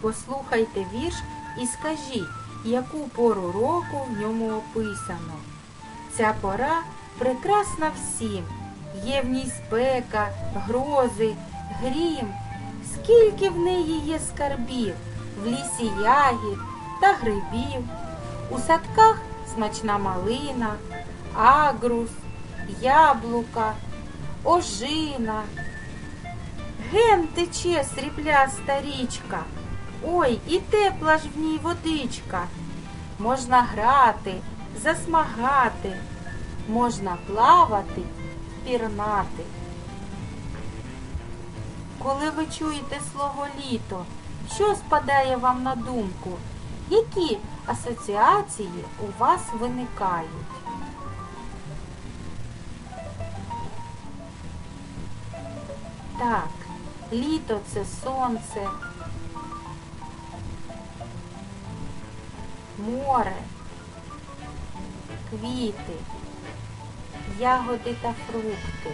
Послухайте вірш і скажіть, яку пору року в ньому описано. Ця пора прекрасна всім. Є в ній спека, грози, грім. Скільки в неї є скарбів, в лісі ягід та грибів. У садках смачна малина, агрус, яблука, ожина. Ген тече срібляста річка. Ой, і тепла ж в ній водичка. Можна грати, засмагати, можна плавати, пірнати. Коли ви чуєте слово літо, що спадає вам на думку? Які асоціації у вас виникають? Так, літо це сонце, море, квіти, ягоди та фрукти,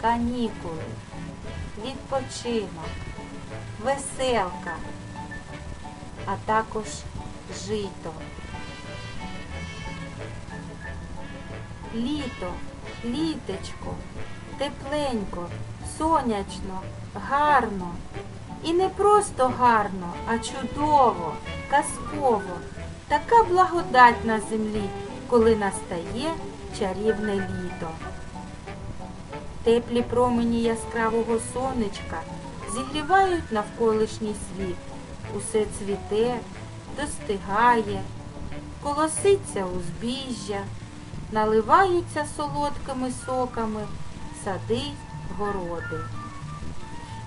канікули, відпочинок, веселка, а також жито. Літо, літечко, тепленько, сонячно, гарно. І не просто гарно, а чудово, казково. Така благодать на землі, коли настає чарівне літо. Теплі промені яскравого сонечка зігрівають навколишній світ. Усе цвіте, достигає, колоситься узбіжжя, наливаються солодкими соками сади, городи.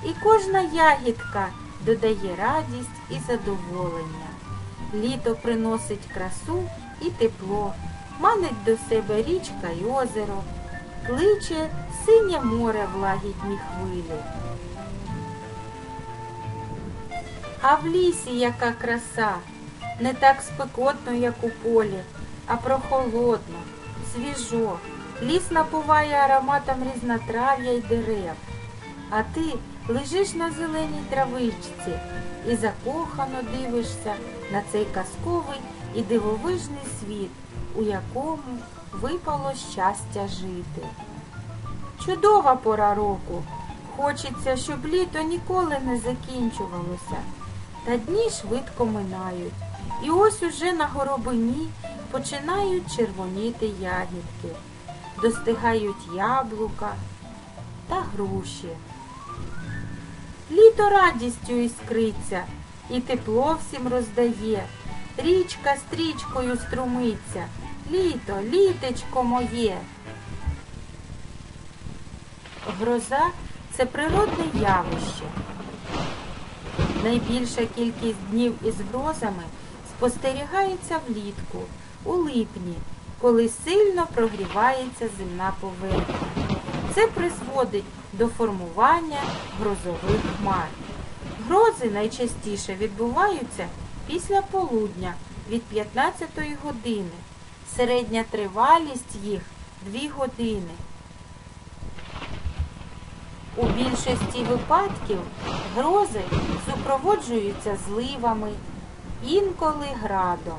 І кожна ягідка додає радість і задоволення. Літо приносить красу і тепло, манить до себе річка й озеро, кличе синє море в лагідні хвилі. А в лісі яка краса, не так спекотно, як у полі, а прохолодно, свіжо. Ліс напуває ароматом різнотрав'я й дерев. А ти лежиш на зеленій травичці і закохано дивишся на цей казковий і дивовижний світ, у якому випало щастя жити. Чудова пора року. Хочеться, щоб літо ніколи не закінчувалося. Та дні швидко минають. І ось уже на горобині починають червоніти ягідки, достигають яблука та груші. Літо радістю іскриться, і тепло всім роздає. Річка стрічкою струмиться. Літо, літечко моє. Гроза це природне явище. Найбільша кількість днів із грозами спостерігається влітку, у липні, коли сильно прогрівається земна поверхня. Це призводить до формування грозових хмар. Грози найчастіше відбуваються після полудня від 15 години. Середня тривалість їх 2 години. У більшості випадків грози супроводжуються зливами, інколи градом.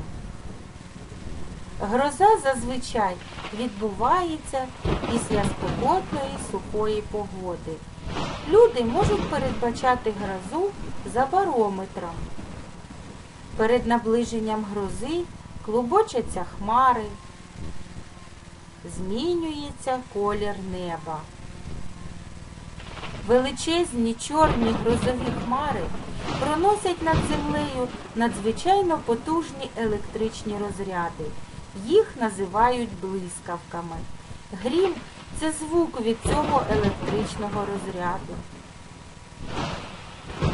Гроза зазвичай відбувається після спекотної сухої погоди. Люди можуть передбачати грозу за барометром. Перед наближенням грози клубочаться хмари, змінюється колір неба. Величезні чорні грозові хмари проносять над землею надзвичайно потужні електричні розряди. Їх називають блискавками. Грім це звук від цього електричного розряду.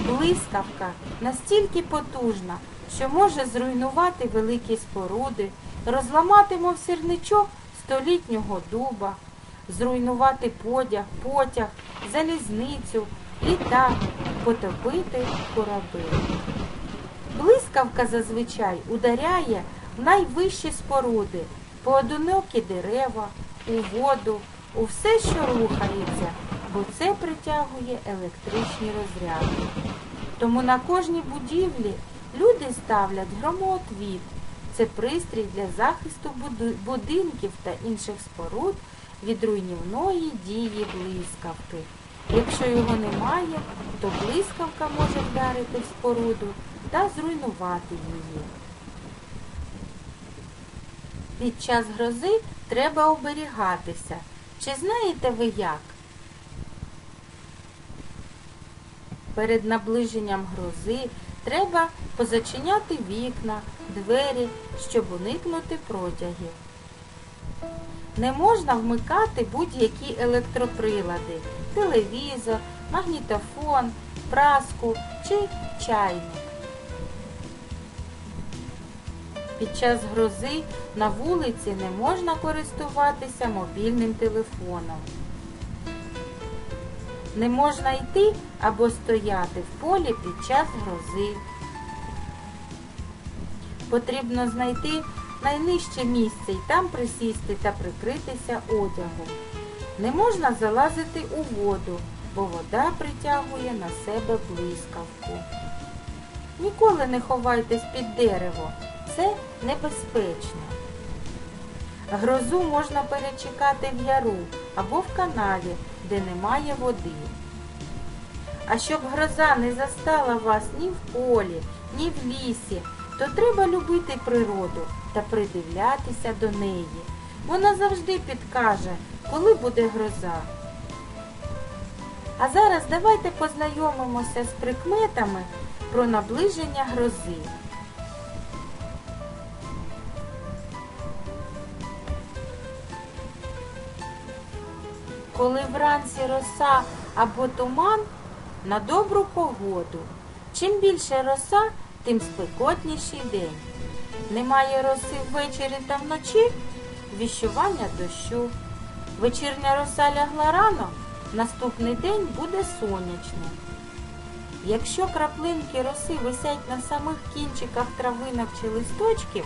Блискавка настільки потужна, що може зруйнувати великі споруди, розламати, мов сірничок столітнього дуба, зруйнувати подяг, потяг, залізницю, літак, потопити корабель. Блискавка зазвичай ударяє найвищі споруди, поодинокі дерева, у воду, у все, що рухається, бо це притягує електричні розряди. Тому на кожній будівлі люди ставлять громоотвід. Це пристрій для захисту будинків та інших споруд від руйнівної дії блискавки. Якщо його немає, то блискавка може вдарити в споруду та зруйнувати її. Під час грози треба оберігатися. Чи знаєте ви як? Перед наближенням грози треба позачиняти вікна, двері, щоб уникнути протягів. Не можна вмикати будь-які електроприлади, телевізор, магнітофон, праску чи чайник. Під час грози на вулиці не можна користуватися мобільним телефоном. Не можна йти або стояти в полі під час грози. Потрібно знайти найнижче місце і там присісти та прикритися одягом. Не можна залазити у воду, бо вода притягує на себе блискавку. Ніколи не ховайтесь під дерево, це небезпечно. Грозу можна перечекати в яру або в каналі, де немає води. А щоб гроза не застала вас ні в полі, ні в лісі, то треба любити природу та придивлятися до неї. Вона завжди підкаже, коли буде гроза. А зараз давайте познайомимося з прикметами про наближення грози. Коли вранці роса або туман на добру погоду. Чим більше роса, тим спекотніший день. Немає роси ввечері та вночі віщування дощу. Вечірня роса лягла рано, наступний день буде сонячним. Якщо краплинки роси висять на самих кінчиках травинок чи листочків,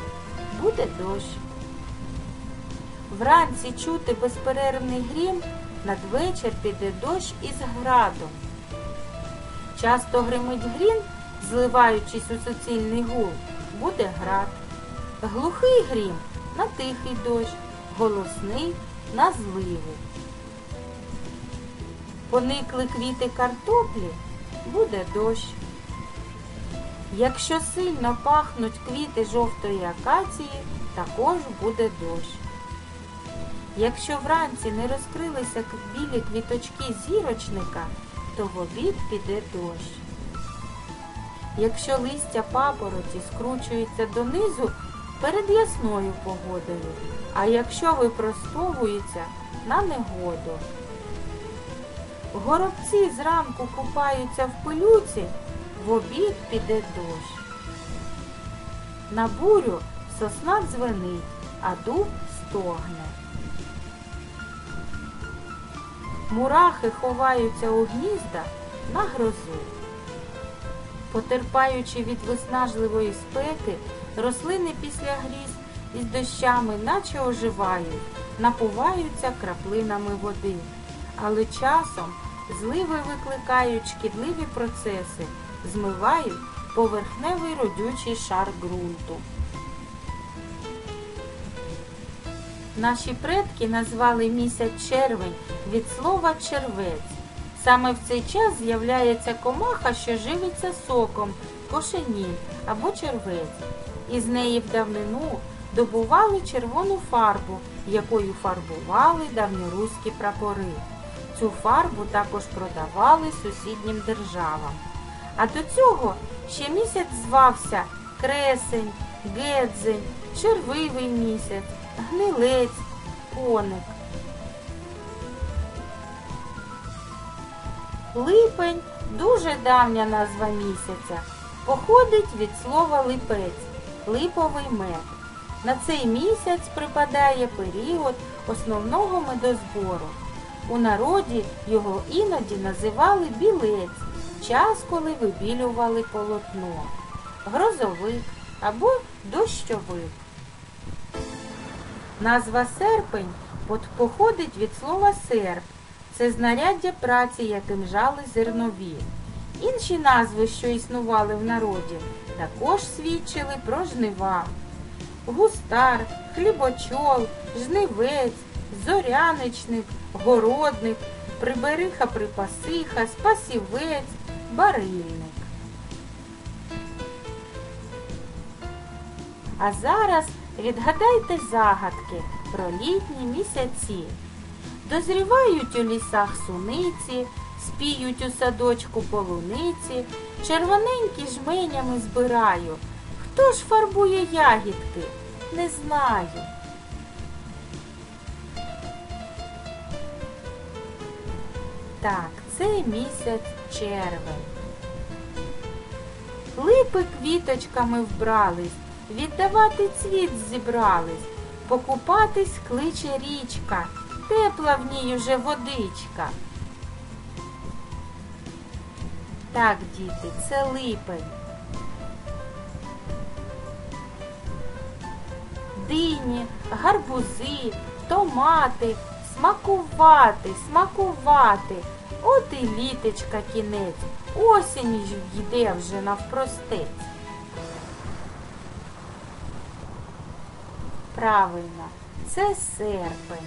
буде дощ. Вранці чути безперервний грім, надвечір піде дощ із градом. Часто гримить грім, зливаючись у суцільний гул, буде град. Глухий грім на тихий дощ, голосний на зливу. Поникли квіти картоплі, буде дощ. Якщо сильно пахнуть квіти жовтої акації, також буде дощ. Якщо вранці не розкрилися білі квіточки зірочника, то в обід піде дощ. Якщо листя папороті скручується донизу перед ясною погодою, а якщо випростовується на негоду. Горобці зранку купаються в пилюці, в обід піде дощ. На бурю сосна дзвенить, а дуб стогне. Мурахи ховаються у гнізда на грозу. Потерпаючи від виснажливої спеки, рослини після гріз із дощами наче оживають, напуваються краплинами води. Але часом зливи викликають шкідливі процеси, змивають поверхневий родючий шар ґрунту. Наші предки назвали місяць червень від слова червець. Саме в цей час з'являється комаха, що живиться соком, кошеніль або червець. Із неї в давнину добували червону фарбу, якою фарбували давньоруські прапори. Цю фарбу також продавали сусіднім державам. А до цього ще місяць звався кресень, гедзень, червивий місяць, гнилець, коник. Липень дуже давня назва місяця. Походить від слова липець, липовий мед. На цей місяць припадає період основного медозбору. У народі його іноді називали білець, час, коли вибілювали полотно, грозовик або дощовик. Назва серпень походить від слова серп. Це знаряддя праці, яким жали зернові. Інші назви, що існували в народі, також свідчили про жнива. Густар, хлібочол, жнивець, зоряничник, городник, прибериха припасиха, спасівець, барильник. А зараз відгадайте загадки про літні місяці. Дозрівають у лісах суниці, спіють у садочку полуниці, червоненькі жменями збираю. Хто ж фарбує ягідки? Не знаю. Так, це місяць червень. Липи квіточками вбрались, віддавати цвіт зібрались, покупатись кличе річка, тепла в ній уже водичка. Так, діти, це липень. Дині, гарбузи, томати, смакувати, смакувати. От і літечка кінець, осінь йде вже навпростець. Правильно, це серпень.